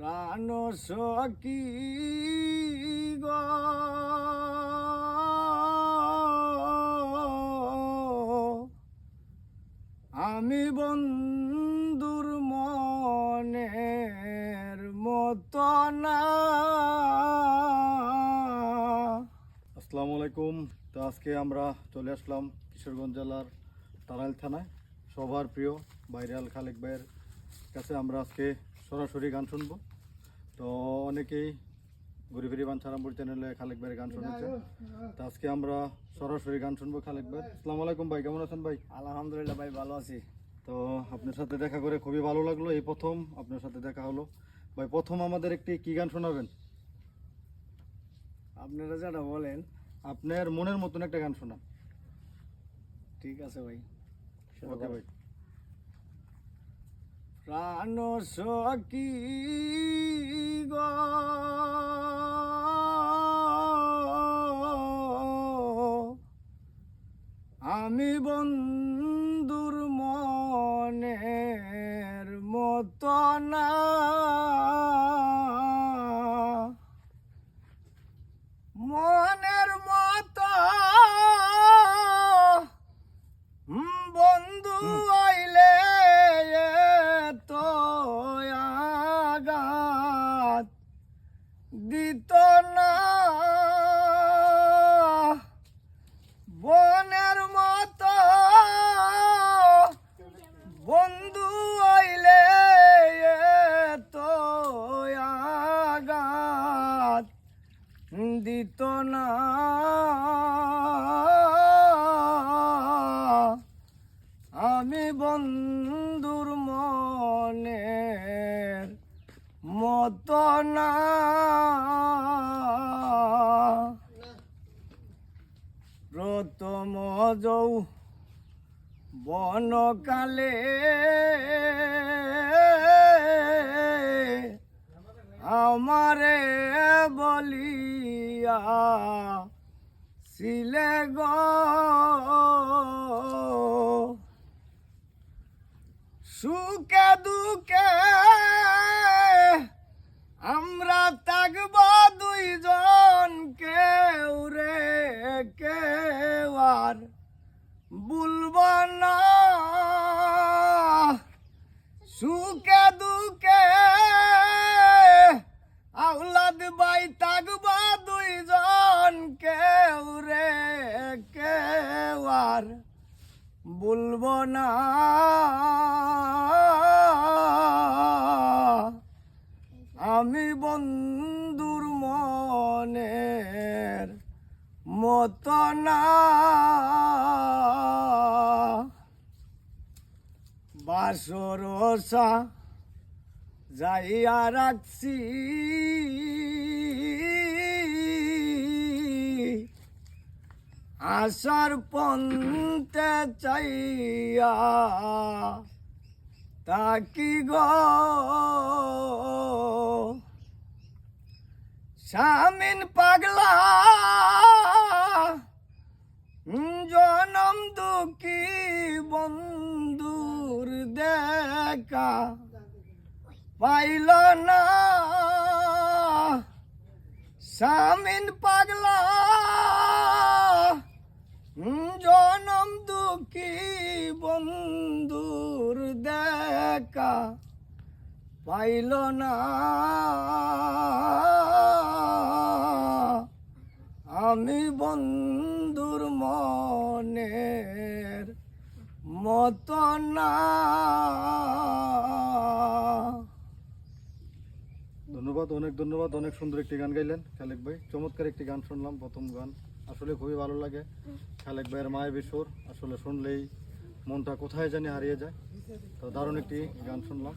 প্রাণ সখী গ। আমি বন্ধুর মনের মতো না। আসসালামু আলাইকুম তো আজকে আমরা চলে আসলাম কিশোরগঞ্জ জেলার তারাইল থানায়। সবার প্রিয় বাইরাল খালেক ভাইয়ের কাছে আমরা আজকে সরাসরি গান শুনব। তো অনেকেই ঘুরি ফিরি বান ছাড়ামপুর চ্যানেলে খালেক ভাইয়ের গান শুনেছে তো আজকে আমরা সরাসরি গান শুনব খালেক ভাই। আসসালামু আলাইকুম ভাই কেমন আছেন ভাই? আলহামদুলিল্লাহ ভাই ভালো আছি। তো আপনার সাথে দেখা করে খুবই ভালো লাগল এই প্রথম আপনার সাথে দেখা হলো। ভাই প্রথম আমাদের একটি কি গান শোনাবেন? আপনারা যেটা বলেন আপনার মনের মতন একটা গান শোনান। ঠিক আছে ভাই। ওকে ভাই। প্রাণ সখী আমি বন্ধুর মনের মতো না। মনের মতো। বন্ধু দিত না। বনের মতো বন্ধু আইলে তো আঘাত দিত না। আমি বন্ধুর মনের মতো না প্রথম যৌ বনকালে আমারে বলিয়া সিলে গো আমরা থাকব দুইজন, কেউ রে, কেউ আর ভুলব না। সুখে, দুঃখে আহ্লাদ বাই থাকব দুইজন, কেউ রে, কেউ আর বলব না। মতো না। বাসরসা যাইয়া রাখছি। আসার পন্তে চাইয়া তাকি গো। স্বামীন পাগলা দুঃখী বন্ধুর দেখা পাইল না? সামিন পাগলা জনম দুঃখী বন্ধুর দেখা পাইল না। আমি বন্ধুর মনের মতো না ধন্যবাদ, অনেক ধন্যবাদ, অনেক সুন্দর একটি গান গাইলেন খালেক ভাই। চমৎকার একটি গান শুনলাম, প্রথম গান। আসলে খুবই ভালো লাগে। খালেক ভাইয়ের মায়ের বিশ্বর আসলে শুনলেই মনটা কোথায় জানি হারিয়ে যায়। তো দারুণ একটি গান শুনলাম।